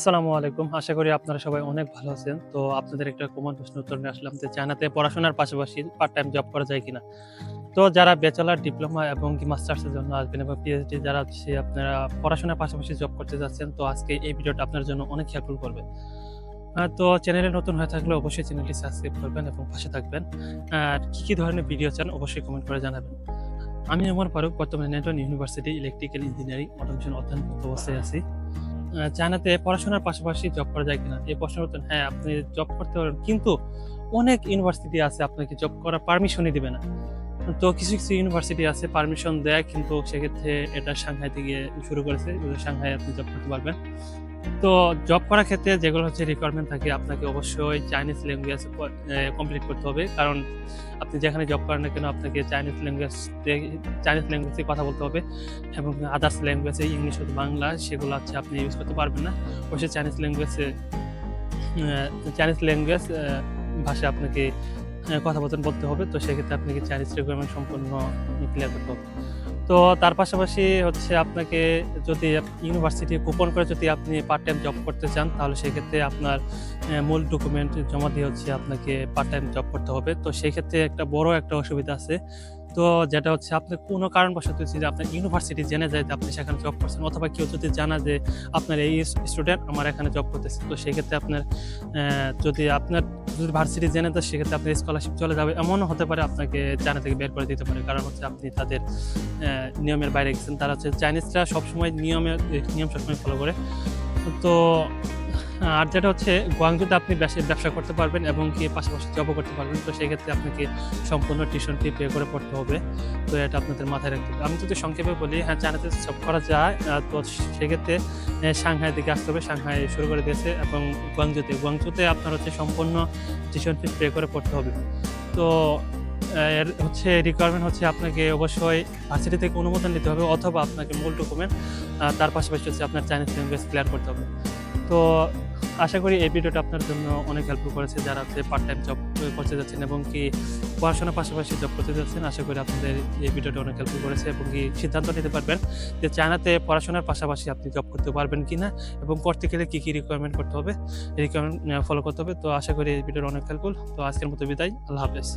আসসালামু আলাইকুম। আশা করি আপনারা সবাই অনেক ভালো আছেন। তো আপনাদের একটা কমন প্রশ্ন উত্তর নিয়ে আসলাম যে, চায়নাতে পড়াশোনার পাশাপাশি পার্ট টাইম জব করা যায় কিনা? তো যারা ব্যাচেলার ডিপ্লোমা এবং কি মাস্টার্সের জন্য আসবেন এবং পিএইচডি যারা হচ্ছে আপনারা পড়াশোনার পাশাপাশি জব করতে যাচ্ছেন, তো আজকে এই ভিডিওটা আপনার জন্য অনেক হেল্পফুল করবে। তো চ্যানেলে নতুন হয়ে থাকলে অবশ্যই চ্যানেলটি সাবস্ক্রাইব করবেন এবং পাশে থাকবেন। আর কি কি ধরনের ভিডিও চান অবশ্যই কমেন্ট করে জানাবেন। আমি আমার ফারুক, বর্তমানে নেটন ইউনিভার্সিটি ইলেকট্রিক্যাল ইঞ্জিনিয়ারিং অটোমেশন অধ্যয়ন অবস্থায় আছি। চায়নাতে পড়াশোনার পাশাপাশি জব করা যায় কিনা? এই প্রশ্নের উত্তর হ্যাঁ আপনি জব করতে পারেন। কিন্তু অনেক ইউনিভার্সিটি আছে আপনাকে জব করার পারমিশনই দিবে না। তো কিছু কিছু ইউনিভার্সিটি আছে পারমিশন দেয়, কিন্তু সেক্ষেত্রে এটা সাংহাই থেকে শুরু করেছে। সাংহাই আপনি জব করতে পারবেন। তো জব করার ক্ষেত্রে যেগুলো হচ্ছে রিকোয়ারমেন্ট থাকে, আপনাকে অবশ্যই চাইনিজ ল্যাঙ্গুয়েজ কমপ্লিট করতে হবে। কারণ আপনি যেখানে জব করেন না কেন, আপনাকে চাইনিজ ল্যাঙ্গুয়েজ চাইনিজ ল্যাঙ্গুয়েজে কথা বলতে হবে এবং আদার্স ল্যাঙ্গুয়েজে ইংলিশ অথবা বাংলা, সেগুলো হচ্ছে আপনি ইউজ করতে পারবেন না। অবশ্যই চাইনিজ ল্যাঙ্গুয়েজে চাইনিজ ল্যাঙ্গুয়েজ ভাষা আপনাকে কথাবার্তা বলতে হবে। তো সেক্ষেত্রে আপনাকে চাইনিজ রিকোয়ারমেন্ট সম্পূর্ণ ক্লিয়ার করতে হবে। তো তার পাশাপাশি হচ্ছে আপনাকে যদি ইউনিভার্সিটি কুপন করে যদি আপনি পার্ট টাইম জব করতে চান, তাহলে সেক্ষেত্রে আপনার মূল ডকুমেন্ট জমা দিয়ে হচ্ছে আপনাকে পার্ট টাইম জব করতে হবে। তো সেক্ষেত্রে একটা বড় একটা অসুবিধা আছে। তো যেটা হচ্ছে আপনি কোনো কারণবশত হচ্ছে যে আপনার ইউনিভার্সিটি জেনে যায় যে আপনি সেখানে জব করছেন, অথবা কেউ যদি জানা যে আপনার এই স্টুডেন্ট আমার এখানে জব করতেছে, তো সেক্ষেত্রে আপনার যদি আপনার যদি ভার্সিটি জেনে তো সেক্ষেত্রে আপনার স্কলারশিপ চলে যাবে। এমনও হতে পারে আপনাকে চায়না থেকে বের করে দিতে পারে। কারণ হচ্ছে আপনি তাদের নিয়মের বাইরে গেছেন। তারা হচ্ছে চাইনিজরা সবসময় নিয়মে, নিয়ম সবসময় ফলো করে। তো আর যেটা হচ্ছে, গুয়াংজুতে আপনি ব্যবসা করতে পারবেন এবং কি পাশাপাশি জবও করতে পারবেন। তো সেক্ষেত্রে আপনাকে সম্পূর্ণ টিউশন ফি পে করে পড়তে হবে। তো এটা আপনাদের মাথায় রাখতে হবে। আমি যদি সংক্ষেপে বলি হ্যাঁ চায়নাতে সব করা যায় তো সেক্ষেত্রে সাংহাই দিকে আসতে হবে। সাংহাই শুরু করে দিয়েছে এবং গুয়াংজুতে। গুয়াংজুতে আপনার হচ্ছে সম্পূর্ণ টিউশন ফি পে করে পড়তে হবে। তো, এর হচ্ছে রিকোয়ারমেন্ট হচ্ছে আপনাকে অবশ্যই ভার্সিটি থেকে অনুমোদন নিতে হবে অথবা আপনাকে মূল ডকুমেন্ট তার পাশাপাশি হচ্ছে আপনার চাইনিজ ল্যাঙ্গুয়েজ ক্লিয়ার করতে হবে। তো আশা করি এই ভিডিওটা আপনার জন্য অনেক হেল্পফুল করেছে, যারা হচ্ছে পার্ট টাইম জব করতে যাচ্ছেন এবং কি পড়াশোনার পাশাপাশি জব করতে যাচ্ছেন, আশা করি আপনাদের এই ভিডিওটা অনেক হেল্পফুল করেছে এবং কি সিদ্ধান্ত নিতে পারবেন যে চায়নাতে পড়াশোনার পাশাপাশি আপনি জব করতে পারবেন কি না এবং করতে গেলে কী কী রিকোয়ারমেন্ট করতে হবে রিকোয়ারমেন্ট ফলো করতে হবে। তো আশা করি এই ভিডিওটা অনেক হেল্পফুল তো আজকের মতো বিদায়, আল্লাহ হাফেজ।